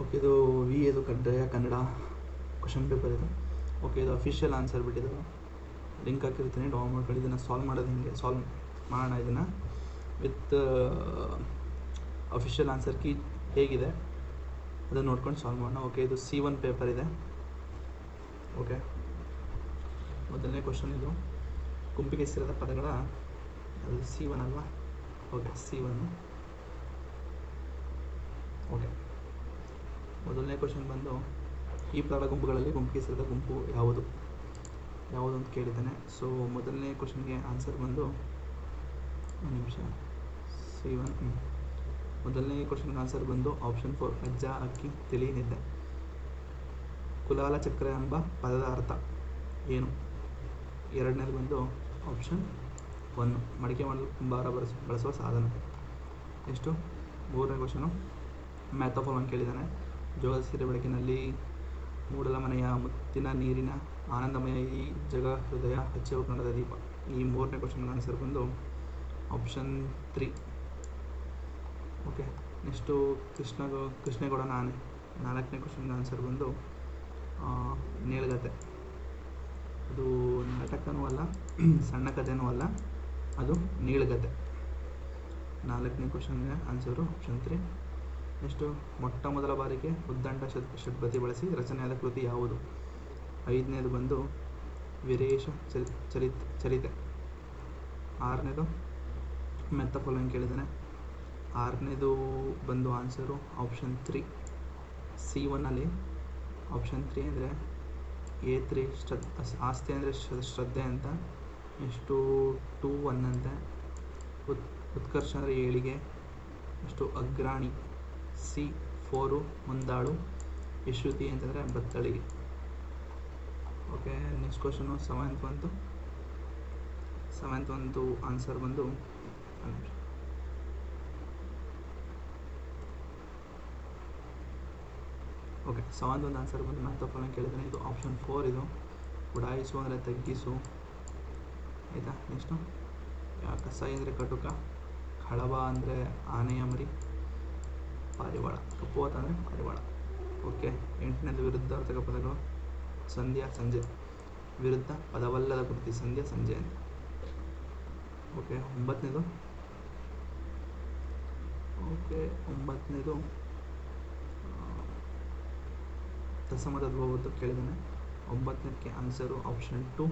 Okay ಇದು ವಿ ಇದು ಕಡ್ಡಾಯ ಕನ್ನಡ ಕ್ವಶನ್ ಪೇಪರ್ ಇದು. ಓಕೆ ಇದು ಅಫಿಷಿಯಲ್ ಆನ್ಸರ್ ಬಿಟ್ಟಿದ್ದು ಲಿಂಕ್ ಹಾಕಿರ್ತೀನಿ ಡೌನ್ ಮಾಡ್ಕೊಂಡು ಇದನ್ನು ಸಾಲ್ವ್ ಮಾಡೋದು ಹಿಂಗೆ? ಸಾಲ್ವ್ ಮಾಡೋಣ ಇದನ್ನು. ವಿತ್ ಅಫಿಷಿಯಲ್ ಆನ್ಸರ್ ಕೀ ಹೇಗಿದೆ? ಅದನ್ನು ನೋಡ್ಕೊಂಡು ಸಾಲ್ವ್ ಮಾಡೋಣ. ಓಕೆ ಇದು ಸಿ ಒನ್ ಪೇಪರ್ ಇದೆ. ಓಕೆ ಮೊದಲನೇ ಕ್ವಶನ್ ಇದು. ಗುಂಪಿಗೆ ಸೇರಿದ ಪದಗಳ, ಅದು ಸಿ ಒನ್ ಅಲ್ವಾ? ಓಕೆ ಸಿ ಒನ್ ಓಕೆ ಮೊದಲನೇ ಕ್ವಶನ್ ಬಂದು, ಈ ಪದಗಳ ಗುಂಪುಗಳಲ್ಲಿ ಗುಂಪಿಗೆ ಸೇರಿದ ಗುಂಪು ಯಾವುದು? ಯಾವುದು ಅಂತ ಕೇಳಿದ್ದಾನೆ. ಸೊ ಮೊದಲನೇ ಕ್ವಶನ್ಗೆ ಆನ್ಸರ್ ಬಂದು, ಒಂದು ನಿಮಿಷ. ಸಿ ಒನ್ ಮೊದಲನೇ ಕ್ವಶನ್ಗೆ ಆನ್ಸರ್ ಬಂದು ಆಪ್ಷನ್ ಫೋರ್ ಅಜ್ಜ, ಅಕ್ಕಿ ತಿಳಿ ನಿದ್ದೆ. ಕುಲಾಲ ಚಕ್ರ ಎಂಬ ಪದದ ಅರ್ಥ ಏನು? ಎರಡನೇದು ಬಂದು ಆಪ್ಷನ್ ಒನ್ ಮಡಿಕೆ ಮಾಡಲು ಕುಂಬಾರ ಬಳಸ, ಬಳಸುವ ಸಾಧನ. ಎಷ್ಟು ಮೂರನೇ ಕ್ವಶನು ಮ್ಯಾಥಫಾಲ್ ಕೇಳಿದ್ದಾನೆ. ಜೋಗ ಸೀರೆ ಬೆಳಕಿನಲ್ಲಿ ಮೂಡಲ ಮನೆಯ ಮುತ್ತಿನ ನೀರಿನ ಆನಂದಮಯ ಈ ಜಗ ಹೃದಯ ಹಚ್ಚೆ ಕನ್ನಡದ ದೀಪ. ಈ ಮೂರನೇ ಕ್ವಶನ್ ಆನ್ಸರ್ ಬಂದು option three okay next Krishna Krishnegowda ನಾನೇ. ನಾಲ್ಕನೇ ಕ್ವಶನ್ಗೆ ಆನ್ಸರ್ ಬಂದು ನೇಳ್ಗತೆ ಅದು ನಾಟಕನೂ ಅಲ್ಲ, ಸಣ್ಣ ಕಥೆನೂ ಅಲ್ಲ, ಅದು ನೀಳಗತೆ ನಾಲ್ಕನೇ ಕ್ವಶನ್ಗೆ ಆನ್ಸರು ಆಪ್ಷನ್ ತ್ರೀ ನೆಕ್ಸ್ಟು ಮೊಟ್ಟ ಮೊದಲ ಬಾರಿಗೆ ಉದ್ದಂಡ ಷಡ್ಪತಿ ಬಳಸಿ ರಚನೆಯಾದ ಕೃತಿ ಯಾವುದು? ಐದನೇದು ಬಂದು ವೀರೇಶ ಚರಿ, ಚರಿತ್, ಚರಿತೆ. ಆರನೇದು ಮೆತ್ತಫಲ ಕೇಳಿದ್ದಾನೆ. ಆರನೇದು ಬಂದು ಆನ್ಸರು ಆಪ್ಷನ್ ತ್ರೀ. ಸಿ ಒನ್ನಲ್ಲಿ ಆಪ್ಷನ್ ತ್ರೀ ಅಂದರೆ ಎ ತ್ರೀ ಶ್ರದ್, ಆಸ್ತಿ ಅಂದರೆ ಶ್ರದ್ಧೆ ಅಂತ. ಎಷ್ಟು ಟೂ ಒನ್ ಅಂತೆ. ಉತ್, ಉತ್ಕರ್ಷ ಅಂದರೆ ಏಳಿಗೆ. ಎಷ್ಟು ಅಗ್ರಾಣಿ. ಸಿ ಫೋರು ಮುಂದಾಳು. ವಿಶ್ರುತಿ ಅಂತಂದರೆ ಬತ್ತಳಿಗೆ ಓಕೆ ನೆಕ್ಸ್ಟ್ ಕ್ವಶನು ಸೆವೆಂತ್ ಒಂದು ಸೆವೆಂತ್ ಒಂದು ಆನ್ಸರ್ ಬಂದು ಓಕೆ ಸೆವೆಂತ್ ಒಂದು ಆನ್ಸರ್ ಬಂದು ಮ್ಯಾಥಫಾಲ್ ಕೇಳಿದ್ರೆ ಇದು ಆಪ್ಷನ್ ಫೋರ್ ಇದು. ಉಡಾಯಿಸು ಅಂದರೆ ತಗ್ಗಿಸು. ಆಯಿತಾ? ನೆಕ್ಸ್ಟು ಕಸಾಯಿ ಅಂದರೆ ಕಟುಕ, ಕಳವ ಅಂದರೆ ಆನೆಯ ಮರಿ. ಪಾರಿವಾಳ ಕಪ್ಪುವಾತ ಅಂದರೆ ಪಾರಿವಾಳ ಓಕೆ ಎಂಟನೇದು ವಿರುದ್ಧಾರ್ಥಕ ಪದಗಳು, ಸಂಧ್ಯಾ, ಸಂಜೆ. ವಿರುದ್ಧ ಪದವಲ್ಲದ ಕೃತಿ, ಸಂಧ್ಯಾ, ಸಂಜೆ ಅಂತ. ಓಕೆ ಒಂಬತ್ತನೇದು? ಓಕೆ ಒಂಬತ್ತನೇದು ದಸಮದ ಧ್ರುವದ್ದು ಕೇಳಿದ್ದಾನೆ. ಒಂಬತ್ತನೇದಕ್ಕೆ ಆನ್ಸರು ಆಪ್ಷನ್ ಟು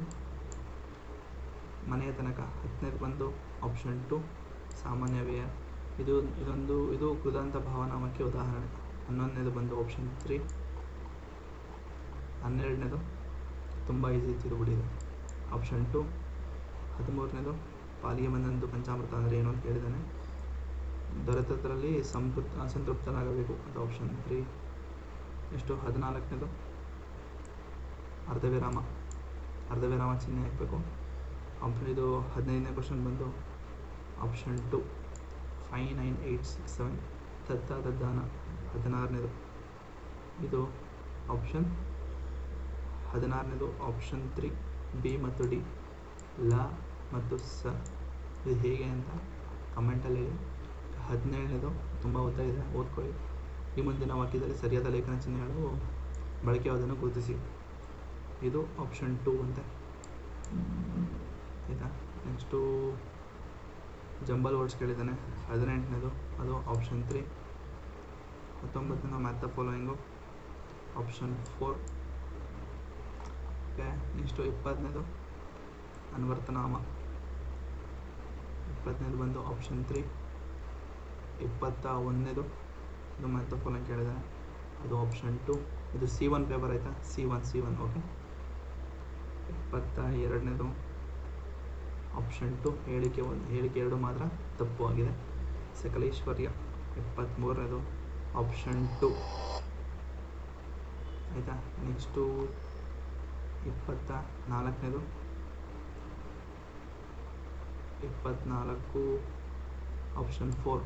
ಮನೆಯ ತನಕ ಹತ್ತನೇದು ಬಂದು ಆಪ್ಷನ್ ಟು ಸಾಮಾನ್ಯ ವ್ಯಯ. ಇದು ಇದೊಂದು, ಇದು ಕೃದಾಂತ ಭಾವನಾಮಕ್ಕೆ ಉದಾಹರಣೆ. ಹನ್ನೊಂದನೇದು ಬಂದು ಆಪ್ಷನ್ ತ್ರೀ ಹನ್ನೆರಡನೇದು ತುಂಬ ಈಸಿ ಇತ್ತು ಇದೆ ಆಪ್ಷನ್ ಟು ಹದಿಮೂರನೇದು ಪಾಲಿಗೆ ಬಂದಂತು ಪಂಚಾಮೃತ ಅಂದರೆ ಏನು ಅಂತ ಹೇಳಿದ್ದಾನೆ ದೊರೆತದ್ರಲ್ಲಿ ಸಂತೃಪ್ತ ಅಸಂತೃಪ್ತನಾಗಬೇಕು ಅಂತ ಆಪ್ಷನ್ ತ್ರೀ ಎಷ್ಟು ಹದಿನಾಲ್ಕನೇದು ಅರ್ಧವಿರಾಮ. ಅರ್ಧವಿರಾಮ ಚಿಹ್ನೆ ಹಾಕಬೇಕು. ಆಪ್ಷನ್ ಇದು ಹದಿನೈದನೇ ಕ್ವಶನ್ ಬಂದು option two five nine eight six seven ದತ್ತ ದದ್ದಾನ ಹದಿನಾರನೇದು. ಇದು ಆಪ್ಷನ್ ಹದಿನಾರನೇದು ಆಪ್ಷನ್ ತ್ರೀ ಬಿ ಮತ್ತು ಡಿ ಲ ಮತ್ತು ಸ. ಇದು ಹೇಗೆ ಅಂತ ಕಮೆಂಟಲ್ಲಿ ಹೇಳಿ. ಹದಿನೇಳನೇದು ತುಂಬ ಒತ್ತಾಯ ಇದೆ. ಓದ್ಕೊಳ್ಳಿ. ಈ ಮುಂದಿನ ವಾಕ್ಯದಲ್ಲಿ ಸರಿಯಾದ ಲೇಖನ ಚಿಹ್ನೆಗಳು ಬಳಕೆಯಾವುದನ್ನು ಗುರುತಿಸಿ. ಇದು ಆಪ್ಷನ್ ಟೂ ಅಂತೆ. ಆಯಿತಾ? ನೆಕ್ಸ್ಟು ಜಂಬಲ್ ವರ್ಡ್ಸ್ ಕೇಳಿದ್ದಾನೆ. ಹದಿನೆಂಟನೇದು, ಅದು option three ಹತ್ತೊಂಬತ್ತನೇದು match the following option four okay next ಇಪ್ಪತ್ತನೇದು, ಅನ್ವರ್ತನಾಮ. ಇಪ್ಪತ್ತನೇದು ಬಂದು ಆಪ್ಷನ್ ತ್ರೀ ಇಪ್ಪತ್ತ ಒಂದನೇದು, ಇದು ಮ್ಯಾಥ ಫಾಲೋಯಿಂಗ್ ಕೇಳಿದ್ದಾನೆ. ಅದು ಆಪ್ಷನ್ ಟು ಇದು ಸಿ ಒನ್ ಪೇಪರ್ ಆಯಿತಾ? C one C one okay ಇಪ್ಪತ್ತ ಎರಡನೇದು ಆಪ್ಷನ್ ಟು ಹೇಳಿಕೆ ಒಂದು, ಹೇಳಿಕೆ ಎರಡು ಮಾತ್ರ ತಪ್ಪು ಆಗಿದೆ. ಸಕಲೇಶ್ವರ್ಯ ಇಪ್ಪತ್ತ್ಮೂರನೇದು ಆಪ್ಷನ್ ಟು. ಆಯಿತಾ? ನೆಕ್ಸ್ಟು ಇಪ್ಪತ್ತ ನಾಲ್ಕನೇದು. ಇಪ್ಪತ್ತ್ನಾಲ್ಕು ಆಪ್ಷನ್ ಫೋರ್.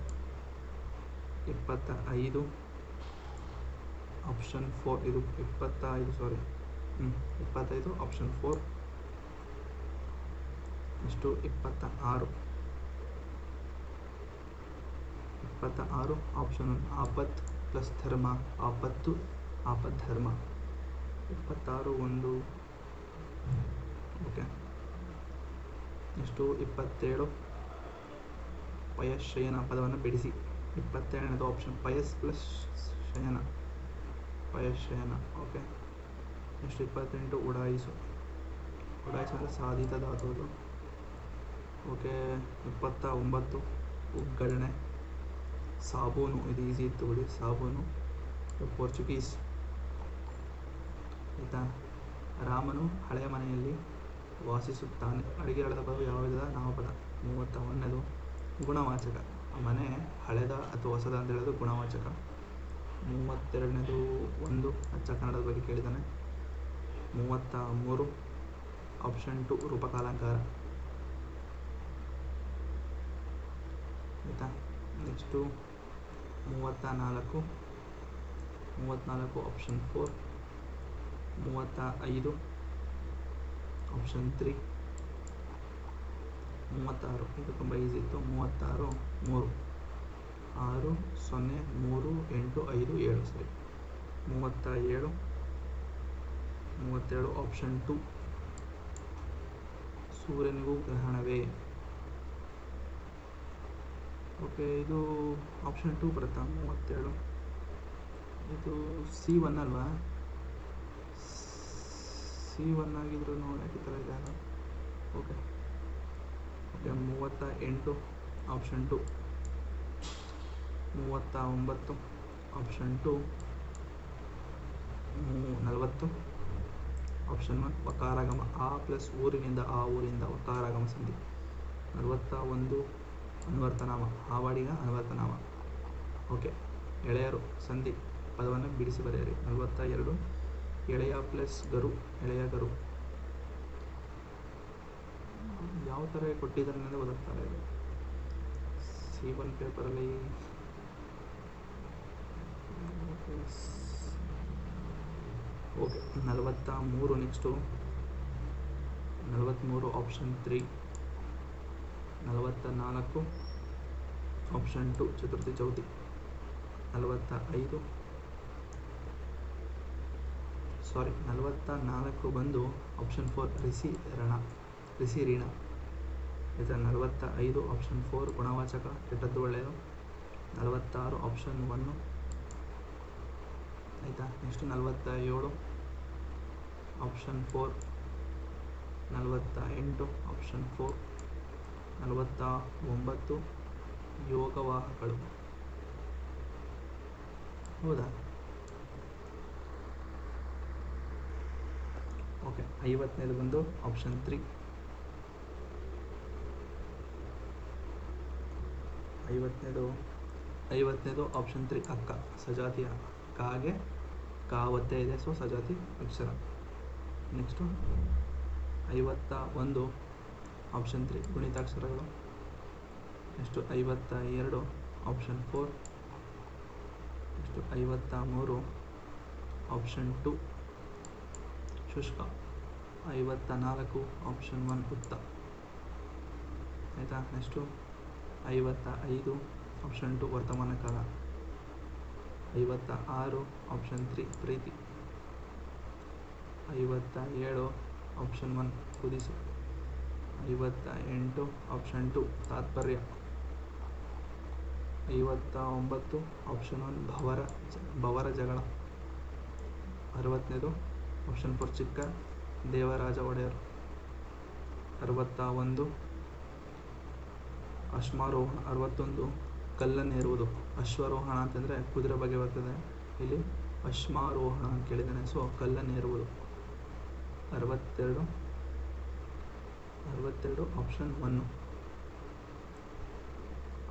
ಇಪ್ಪತ್ತ ಐದು ಆಪ್ಷನ್ ಫೋರ್, ಇದು ಇಪ್ಪತ್ತ ಐದು, ಸಾರಿ. ಹ್ಞೂ ಇಪ್ಪತ್ತೈದು ಆಪ್ಷನ್ ಫೋರ್. ಇಷ್ಟು ಇಪ್ಪತ್ತ ಆರು ಇಪ್ಪತ್ತ ಆರು ಆಪ್ಷನ್ ಒನ್ ಆಪತ್ ಪ್ಲಸ್ ಧರ್ಮ, ಆಪತ್ತು ಆಪದ್ಧರ್ಮ ಇಪ್ಪತ್ತಾರು ಒಂದು. ಓಕೆ ನೆಕ್ಸ್ಟು ಇಪ್ಪತ್ತೇಳು. ಪಯಶಯನ ಪದವನ್ನು ಬಿಡಿಸಿ. ಇಪ್ಪತ್ತೇಳನೇದು ಆಪ್ಷನ್ ಪಯಸ್ ಪ್ಲಸ್ ಶಯನ. ಪಯಶಯನ ಓಕೆ ನೆಕ್ಸ್ಟ್ ಇಪ್ಪತ್ತೆಂಟು, ಉಡಾಯಿಸು. ಉಡಾಯಿಸು ಅಂದರೆ ಸಾಧಿತ ಧಾತು ಓಕೆ ಇಪ್ಪತ್ತ ಒಂಬತ್ತು ಉಗ್ಗರಣೆ ಸಾಬೂನು, ಇದು ಈಸಿ ಇತ್ತು ಬಿಡಿ, ಸಾಬೂನು. ಪೋರ್ಚುಗೀಸ್ ಆಯಿತಾ? ರಾಮನು ಹಳೆಯ ಮನೆಯಲ್ಲಿ ವಾಸಿಸುತ್ತಾನೆ. ಅಡುಗೆ ಹಳೆದ ಪದವು ಯಾವ ವಿಧದ? ನಾಮಪದ ಮೂವತ್ತ ಒಂದನೇದು ಗುಣವಾಚಕ. ಮನೆ ಹಳೆದ ಅಥವಾ ಹೊಸದ ಅಂತ ಹೇಳೋದು ಗುಣವಾಚಕ. ಮೂವತ್ತೆರಡನೇದು ಒಂದು. ಅಚ್ಚ ಕನ್ನಡದ ಬಗ್ಗೆ ಕೇಳಿದ್ದಾನೆ. ಮೂವತ್ತ ಮೂರು. ಆಪ್ಷನ್ ಟು ರೂಪಕಾಲಂಕಾರ. ಆಯಿತಾ? ನೆಕ್ಸ್ಟು ಮೂವತ್ತ ನಾಲ್ಕು ಮೂವತ್ತ್ನಾಲ್ಕು ಆಪ್ಷನ್ ಫೋರ್ ಮೂವತ್ತ ಐದು ಆಪ್ಷನ್ ತ್ರೀ ಮೂವತ್ತಾರು. ಇದು ತುಂಬ ಈಸಿ ಇತ್ತು. ಮೂವತ್ತಾರು, ಮೂರು. ಆರು, ಸೊನ್ನೆ, ಮೂರು, ಎಂಟು, ಐದು, ಏಳು. ಸರಿ. ಮೂವತ್ತ ಏಳು ಮೂವತ್ತೇಳು ಆಪ್ಷನ್ ಟು ಸೂರ್ಯನಿಗೂ ಗ್ರಹಣವೇ? ಓಕೆ, ಇದು ಆಪ್ಷನ್ ಟು ಬರುತ್ತಾ? ಮೂವತ್ತೇಳು. ಇದು ಸಿ ಒನ್ ಅಲ್ವಾ? ಸಿ ಒನ್ ಆಗಿದ್ರು ನೋಡೋಕೆ ಥರ ಇದೆ ಓಕೆ ಓಕೆ ಮೂವತ್ತ ಎಂಟು ಆಪ್ಷನ್ ಟು ಮೂವತ್ತ ಒಂಬತ್ತು ಆಪ್ಷನ್ ಟು ನಲವತ್ತು ಆಪ್ಷನ್ ಒನ್ ವಕಾರಾಗಮ. ಆ ಪ್ಲಸ್ ಊರಿನಿಂದ ಆ ಊರಿಂದ ವಕಾರಾಗಮ ಸಂಧಿ. ನಲವತ್ತ ಒಂದು ಅನ್ವರ್ತನಾಮ ಆವಾಡಿಗ ಅನ್ವರ್ತನಾಮ. ಓಕೆ, ಎಳೆಯರು, ಸಂಧಿ, ಪದವನ್ನು ಬಿಡಿಸಿ ಬರೆಯಿರಿ. ನಲವತ್ತ ಎರಡು, ಎಳೆಯ ಪ್ಲಸ್ ಗರು, ಎಳೆಯ ಗರು. ಯಾವ ಥರ ಕೊಟ್ಟಿದ್ದಾರೆ ಅನ್ನೋದು ಗೊತ್ತಾಗ್ತಾ ಇದೆ. ಸಿ ಒನ್ ಪೇಪರಲ್ಲಿ ಓಕೆ, ನಲವತ್ತ ಮೂರು ನೆಕ್ಸ್ಟು ನಲವತ್ತ್ಮೂರು ಆಪ್ಷನ್ ತ್ರೀ ನಲವತ್ತ ನಾಲ್ಕು ಆಪ್ಷನ್ ಟು ಚತುರ್ಥಿ ಚೌತಿ. ನಲವತ್ತ ಐದು ಸಾರಿ ನಲವತ್ತ ನಾಲ್ಕು ಬಂದು ಆಪ್ಷನ್ ಫೋರ್ ರಿಸಿ ರಣ ರಿಸಿ ರೀಣ. ಆಯಿತಾ ನಲವತ್ತ ಐದು ಆಪ್ಷನ್ ಫೋರ್ ಗುಣವಾಚಕ, ಕೆಟ್ಟದ್ದು ಒಳ್ಳೆಯದು. ನಲವತ್ತಾರು ಆಪ್ಷನ್ ಒನ್ನು ಆಯಿತಾ? ನೆಕ್ಸ್ಟ್ ನಲವತ್ತ ಏಳು ಆಪ್ಷನ್ ಫೋರ್ ನಲವತ್ತ ಎಂಟು ಆಪ್ಷನ್ ಫೋರ್ ನಲವತ್ತ ಒಂಬತ್ತು ಯೋಗವಾಹಗಳು ಹೌದಾ? ಓಕೆ, ಐವತ್ತನೇದು ಬಂದು ಆಪ್ಷನ್ ತ್ರೀ ಐವತ್ತನೇದು ಐವತ್ತನೇದು ಆಪ್ಷನ್ ತ್ರೀ ಅಕ್ಕ ಸಜಾತಿಯ ಕಾಗೆ ಕಾವತ್ತೆ ಇದೆ ಸೊ ಸಜಾತಿ ಅಕ್ಷರ. ನೆಕ್ಸ್ಟು ಐವತ್ತ ಒಂದು. ಆಪ್ಷನ್ ತ್ರೀ ಗುಣಿತಾಕ್ಷರಗಳು ನೆಕ್ಸ್ಟು ಐವತ್ತ ಎರಡು ಆಪ್ಷನ್ ಫೋರ್ ನೆಕ್ಸ್ಟು ಐವತ್ತ ಮೂರು ಆಪ್ಷನ್ ಟು ಶುಷ್ಕ ಐವತ್ತ ನಾಲ್ಕು ಆಪ್ಷನ್ ಒನ್ ಉತ್ತ. ಆಯಿತಾ? ನೆಕ್ಸ್ಟು ಐವತ್ತ ಐದು ಆಪ್ಷನ್ ಟು ವರ್ತಮಾನ ಕಾಲ. ಐವತ್ತ ಆರು ಆಪ್ಷನ್ ತ್ರೀ ಪ್ರೀತಿ. ಐವತ್ತ ಏಳು ಆಪ್ಷನ್ ಒನ್ ಕುದಿಸು. ಐವತ್ತ ಎಂಟು ಆಪ್ಷನ್ ಟು ತಾತ್ಪರ್ಯ. ಐವತ್ತ ಒಂಬತ್ತು ಆಪ್ಷನ್ ಒನ್ ಭವರ ಭವರ ಜಗಳ. ಅರವತ್ತನೇದು ಆಪ್ಷನ್ ಫೋರ್ ಚಿಕ್ಕ ದೇವರಾಜ ಒಡೆಯರ್. ಅರವತ್ತ ಒಂದು, ಅಶ್ಮಾರೋಹಣ. ಅರವತ್ತೊಂದು ಕಲ್ಲನ್ನೇರುವುದು ಅಶ್ವಾರೋಹಣ ಅಂತಂದರೆ ಕುದುರೆ ಬಗ್ಗೆ ಬರ್ತದೆ. ಇಲ್ಲಿ ಅಶ್ಮಾರೋಹಣ ಅಂತ ಕೇಳಿದ್ದಾನೆ. ಸೊ ಕಲ್ಲನ್ನೇರುವುದು ಅರವತ್ತೆರಡು ಅರವತ್ತೆರಡು ಆಪ್ಷನ್ ಒನ್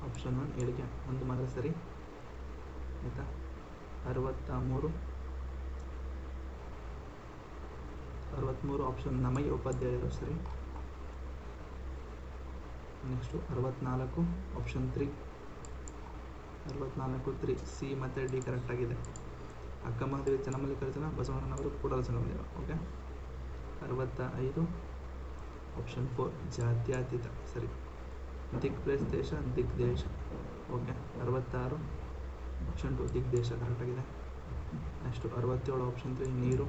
ಆಪ್ಷನ್ ಒನ್ ಹೇಳಿಕೆ. ಒಂದು ಮಾತ್ರ ಸರಿ. ಆಯಿತಾ? ಅರವತ್ತ ಮೂರು ಅರವತ್ತ್ಮೂರು ಆಪ್ಷನ್ ನಮಗೆ ಉಪಾಧ್ಯಾಯರು ಸರಿ. ನೆಕ್ಸ್ಟು ಅರವತ್ನಾಲ್ಕು ಆಪ್ಷನ್ ತ್ರೀ ಅರವತ್ನಾಲ್ಕು ತ್ರೀ ಸಿ ಮತ್ತು ಡಿ ಕರೆಕ್ಟಾಗಿದೆ ಅಕ್ಕ ಮಹಾದೇವಿ ಚನ್ನಮಲ್ಲಿಕಾರ್ಜುನ, ಬಸವಣ್ಣನವರು ಕೂಡ ಚೆನ್ನಮಲ್ಲಿ ಓಕೆ ಅರವತ್ತ ಐದು ಆಪ್ಷನ್ ಫೋರ್ ಜಾತ್ಯತೀತ ಸರಿ ದಿಕ್ ಪ್ಲೇಸ್ ದೇಶ ದಿಕ್ ದೇಶ ಓಕೆ ಅರವತ್ತಾರು ಆಪ್ಷನ್ ಟು ದಿಗ್ದೇಶ ಕರೆಕ್ಟಾಗಿದೆ ನೆಕ್ಸ್ಟು ಅರವತ್ತೇಳು ಆಪ್ಷನ್ ತ್ರೀ ನೀರು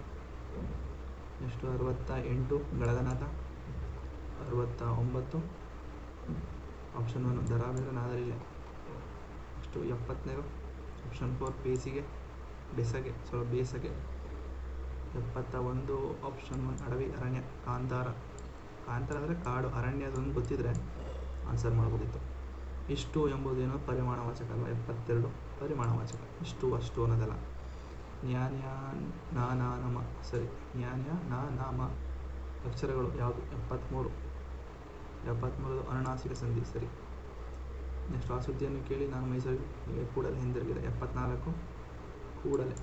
ನೆಕ್ಸ್ಟು ಅರವತ್ತ ಎಂಟು ಗಳಗನಾಥ ಅರವತ್ತ ಒಂಬತ್ತು ಆಪ್ಷನ್ ಒನ್ ದರಾಬೇರ ನಾದರಿಲೆ ನೆಕ್ಸ್ಟು ಎಪ್ಪತ್ತನೇದು ಆಪ್ಷನ್ ಫೋರ್ ಬೇಸಿಗೆ. ಬೆಸಗೆ ಸೊ ಬೇಸಗೆ. ಎಪ್ಪತ್ತ ಒಂದು ಆಪ್ಷನ್ ಒನ್ ಅಡವಿ ಅರಣ್ಯ ಕಾಂತಾರ ಕಾಂತಾರ ಅಂದರೆ ಕಾಡು, ಅರಣ್ಯ ಅದೊಂದು ಗೊತ್ತಿದ್ರೆ ಆನ್ಸರ್ ಮಾಡ್ಬೋದಿತ್ತು. ಇಷ್ಟು ಎಂಬುದೇನು ಪರಿಮಾಣವಾಚಕ ಅಲ್ವಾ? ಎಪ್ಪತ್ತೆರಡು ಪರಿಮಾಣವಾಚಕ. ಇಷ್ಟು, ಅಷ್ಟು ಅನ್ನೋದಲ್ಲ. ನ್ಯಾನ್ಯ ನಾ ನಾ ನಮ ಸರಿ. ನ್ಯಾನ್ಯ ನಾ ನಾಮ ಅಕ್ಷರಗಳು ಯಾವುದು? ಎಪ್ಪತ್ತ್ಮೂರು ಎಪ್ಪತ್ತ್ಮೂರು ಅನುನಾಸಿಕ ಸಂಧಿ. ಸರಿ. ನೆಕ್ಸ್ಟ್ ಆ ಸುದ್ದಿಯನ್ನು ಕೇಳಿ ನಾನು ಮೈಸೂರಿಗೆ ಕೂಡಲೇ ಹಿಂದಿರುಗಿದೆ. ಎಪ್ಪತ್ನಾಲ್ಕು, ಕೂಡಲೇ.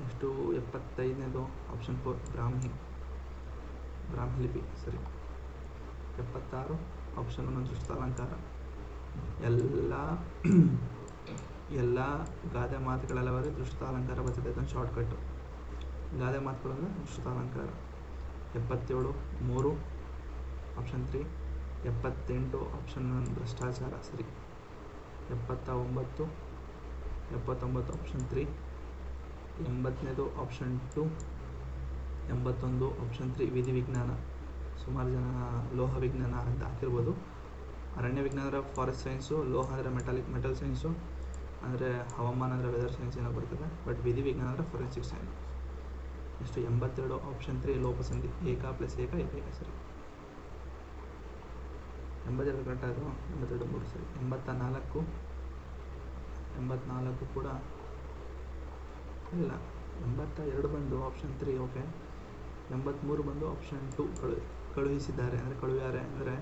ನೆಕ್ಸ್ಟು ಎಪ್ಪತ್ತೈದನೇದು ಆಪ್ಷನ್ ಫೋರ್ ಬ್ರಾಹ್ಮಿ. ಬ್ರಾಹ್ಮಿ ಲಿಪಿ ಸರಿ. ಎಪ್ಪತ್ತಾರು ಆಪ್ಷನ್ ಒಂದು ಅಲಂಕಾರ. ಎಲ್ಲ ಎಲ್ಲ ಗಾದೆ ಮಾತುಗಳೆಲ್ಲ ಬರೀ ದೃಷ್ಟಾಲಂಕಾರ ಬರ್ತದೆ, ಅದೊಂದು ಶಾರ್ಟ್ಕಟ್ಟು ಗಾದೆ ಮಾತುಗಳು ಅಂದರೆ ದೃಷ್ಟಾಲಂಕಾರ ಎಪ್ಪತ್ತೇಳು, ಮೂರು ಆಪ್ಷನ್ ತ್ರೀ ಎಪ್ಪತ್ತೆಂಟು ಆಪ್ಷನ್ ಒನ್ ಭ್ರಷ್ಟಾಚಾರ, ಸರಿ. ಎಪ್ಪತ್ತ ಒಂಬತ್ತು ಎಪ್ಪತ್ತೊಂಬತ್ತು ಆಪ್ಷನ್ ತ್ರೀ ಎಂಬತ್ತನೇದು ಆಪ್ಷನ್ ಟು ಎಂಬತ್ತೊಂದು ಆಪ್ಷನ್ ತ್ರೀ ವಿಧಿ ವಿಜ್ಞಾನ. ಸುಮಾರು ಜನ ಲೋಹ ವಿಜ್ಞಾನ ಅಂತ ಹಾಕಿರ್ಬೋದು. ಅರಣ್ಯ ವಿಜ್ಞಾನ ಅಂದರೆ ಫಾರೆಸ್ಟ್ ಸೈನ್ಸು ಲೋಹ ಅಂದರೆ ಮೆಟಾಲಿಕ್ ಮೆಟಲ್ ಸೈನ್ಸು ಅಂದರೆ ಹವಾಮಾನ ಅಂದರೆ ವೆದರ್ ಸೈನ್ಸ್ ಏನೋ ಬರ್ತದೆ. ಬಟ್ ವಿಧಿ ವಿಜ್ಞಾನ ಅಂದರೆ ಫೊರೆನ್ಸಿಕ್ ಸೈನ್ಸ್ ನೆಕ್ಸ್ಟ್ ಎಂಬತ್ತೆರಡು ಆಪ್ಷನ್ ತ್ರೀ ಲೋಪಸಂಧಿ ಏಕ ಪ್ಲಸ್ ಏಕ ಏಕೈಕ ಸರಿ. ಎಂಬತ್ತೆರಡು ಕರೆಕ್ಟ್ ಆಯಿತು. ಎಂಬತ್ತೆರಡು ಮೂರು, ಸರಿ. ಎಂಬತ್ತ ನಾಲ್ಕು ಎಂಬತ್ನಾಲ್ಕು ಕೂಡ ಇಲ್ಲ. ಎಂಬತ್ತ ಎರಡು ಬಂದು ಆಪ್ಷನ್ ತ್ರೀ ಓಕೆ ಎಂಬತ್ತ್ಮೂರು ಬಂದು ಆಪ್ಷನ್ ಟು ಕಳು, ಕಳುಹಿಸಿದ್ದಾರೆ. ಅಂದರೆ ಕಳುವ್ಯಾರೆ ಅಂದರೆ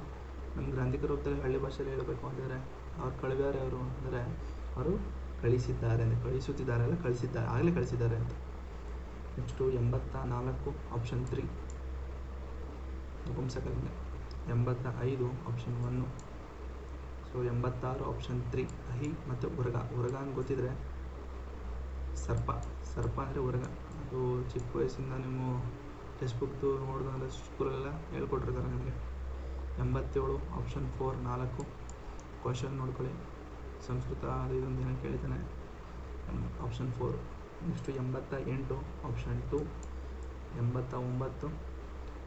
ನಮ್ಮ ಗ್ರಾಂಥಿಕ ರೂಪದಲ್ಲಿ ಹಳ್ಳಿ ಭಾಷೆಯಲ್ಲಿ ಹೇಳಬೇಕು ಅಂದರೆ ಅವ್ರು ಕಳುವ್ಯಾರೆ ಅವರು ಅಂದರೆ ಅವರು ಕಳಿಸಿದ್ದಾರೆ ಅಂದರೆ ಕಳಿಸುತ್ತಿದ್ದಾರೆ ಅಲ್ಲ, ಕಳಿಸಿದ್ದಾರೆ, ಆಗಲೇ ಕಳಿಸಿದ್ದಾರೆ ಅಂತ. ನೆಕ್ಸ್ಟು ಎಂಬತ್ತ ನಾಲ್ಕು ಆಪ್ಷನ್ ತ್ರೀ ನಪುಂಸಕಲಿಂಗ ಎಂಬತ್ತ ಐದು ಆಪ್ಷನ್ ಒನ್ನು ಸೊ ಎಂಬತ್ತಾರು ಆಪ್ಷನ್ ತ್ರೀ ಅಹಿ ಮತ್ತು ಉರಗ. ಉರಗ ಅಂತ ಗೊತ್ತಿದ್ರೆ ಸರ್ಪ ಸರ್ಪ ಅಂದರೆ ಉರಗ ಅದು ಚಿಕ್ಕ ವಯಸ್ಸಿಂದ ನೀವು ಟೆಕ್ಸ್ಟ್ ಬುಕ್ದು ನೋಡಿದ್ರೆ ಸ್ಕೂಲೆಲ್ಲ ಹೇಳ್ಕೊಟ್ಟಿರ್ತಾರೆ ನಿಮಗೆ ಎಂಬತ್ತೇಳು ಆಪ್ಷನ್ ಫೋರ್ ನಾಲ್ಕು. ಕ್ವಶನ್ ನೋಡ್ಕೊಳ್ಳಿ. ಸಂಸ್ಕೃತ ಅದು ಇದೊಂದು ಏನೋ ಕೇಳಿದ್ದಾನೆ. ಆಪ್ಷನ್ ಫೋರ್ ನೆಕ್ಸ್ಟು ಎಂಬತ್ತ ಎಂಟು ಆಪ್ಷನ್ ಟು ಎಂಬತ್ತ ಒಂಬತ್ತು.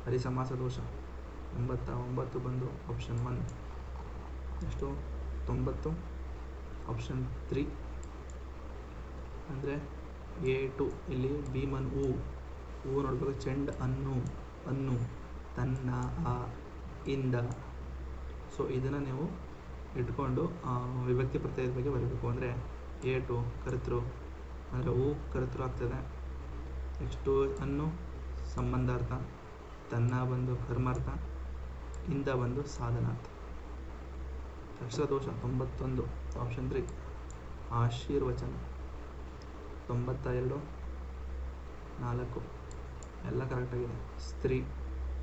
ಹರಿಸಮಾಸ ದೋಷ. ಎಂಬತ್ತ ಒಂಬತ್ತು ಬಂದು ಆಪ್ಷನ್ ಒನ್ ನೆಕ್ಸ್ಟು ತೊಂಬತ್ತು ಆಪ್ಷನ್ ತ್ರೀ ಅಂದರೆ ಎ ಟು, ಇಲ್ಲಿ ಭೀಮನ್ ಹೂ ಹೂ ನೋಡ್ಬೇಕು ಚೆಂಡ್ ಅನ್ನು ಅನ್ನು, ತನ್ನ, ಆ, ಇಂದ. ಸೊ ಇದನ್ನು ನೀವು ಇಟ್ಕೊಂಡು ವಿಭಕ್ತಿ ಪ್ರತ್ಯಯದ ಬಗ್ಗೆ ಬರಬೇಕು. ಅಂದರೆ ಟು, ಕರ್ತೃ. ಅಂದರೆ ಹೂ ಕರ್ತೃ ಆಗ್ತದೆ. ನೆಕ್ಸ್ಟು ಅನ್ನು ಸಂಬಂಧಾರ್ಥ. ತನ್ನ ಬಂದು ಕರ್ಮಾರ್ಥ. ಇಂದ ಬಂದು ಸಾಧನಾರ್ಥ. ಅಕ್ಷರದೋಷ ತೊಂಬತ್ತೊಂದು ಆಪ್ಷನ್ ತ್ರೀ ಆಶೀರ್ವಚನ. ತೊಂಬತ್ತ ಎರಡು ನಾಲ್ಕು, ಎಲ್ಲ ಕರೆಕ್ಟಾಗಿದೆ ಸ್ತ್ರೀ,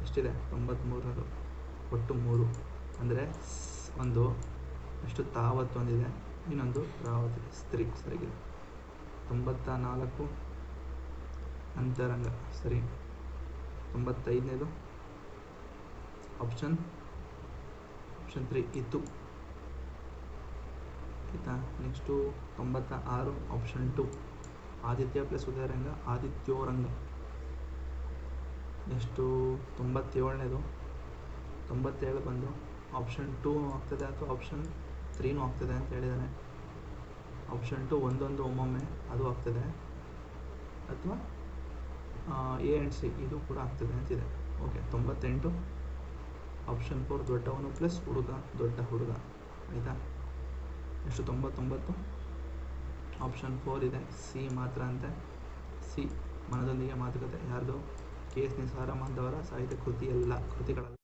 ಎಷ್ಟಿದೆ? ತೊಂಬತ್ತ್ಮೂರು ಒಟ್ಟು ಮೂರು. ಅಂದರೆ ಒಂದು ಎಷ್ಟು ತಾವತ್ತೊಂದಿದೆ ಇನ್ನೊಂದು ರಾವತ್, ಸ್ತ್ರೀ, ಸರಿಗಿದೆ. ತೊಂಬತ್ತ ನಾಲ್ಕು ಅಂತರಂಗ, ಸರಿ. ತೊಂಬತ್ತೈದನೇದು ಆಪ್ಷನ್ ಆಪ್ಷನ್ ತ್ರೀ ಇತ್ತು. ಆಯಿತಾ? ನೆಕ್ಸ್ಟು ತೊಂಬತ್ತ ಆರು ಆಪ್ಷನ್ ಟು ಆದಿತ್ಯ ಪ್ಲಸ್ ಉದಯರಂಗ, ಆದಿತ್ಯೋರಂಗ. ನೆಕ್ಸ್ಟು ತೊಂಬತ್ತೇಳನೇದು. ತೊಂಬತ್ತೇಳು ಬಂದು ಆಪ್ಷನ್ ಟೂ ಆಗ್ತದೆ ಅಥವಾ ಆಪ್ಷನ್ ತ್ರೀನೂ ಆಗ್ತದೆ ಅಂತ ಹೇಳಿದ್ದಾನೆ ಆಪ್ಷನ್ ಟು ಒಂದೊಂದು ಒಮ್ಮೊಮ್ಮೆ ಅದು ಆಗ್ತದೆ. ಅಥವಾ ಎ ಆ್ಯಂಡ್ ಸಿ ಇದು ಕೂಡ ಆಗ್ತದೆ ಅಂತಿದೆ ಓಕೆ ತೊಂಬತ್ತೆಂಟು. ಆಪ್ಷನ್ ಫೋರ್ ದೊಡ್ಡವನು ಪ್ಲಸ್ ಹುಡುಗ, ದೊಡ್ಡ ಹುಡುಗ. ಆಯಿತಾ? ಎಷ್ಟು ತೊಂಬತ್ತೊಂಬತ್ತು. ಆಪ್ಷನ್ ಫೋರ್ ಇದೆ. ಸಿ ಮಾತ್ರ ಅಂತೆ. ಸಿ ಮನದೊಂದಿಗೆ ಮಾತುಕತೆ. ಯಾರ್ದು? ಕೆ ಎಸ್ ನಿಸಾರಮ್ ಅಂತವರ ಸಾಹಿತ್ಯ ಕೃತಿಯಲ್ಲ, ಕೃತಿಗಳಲ್ಲ.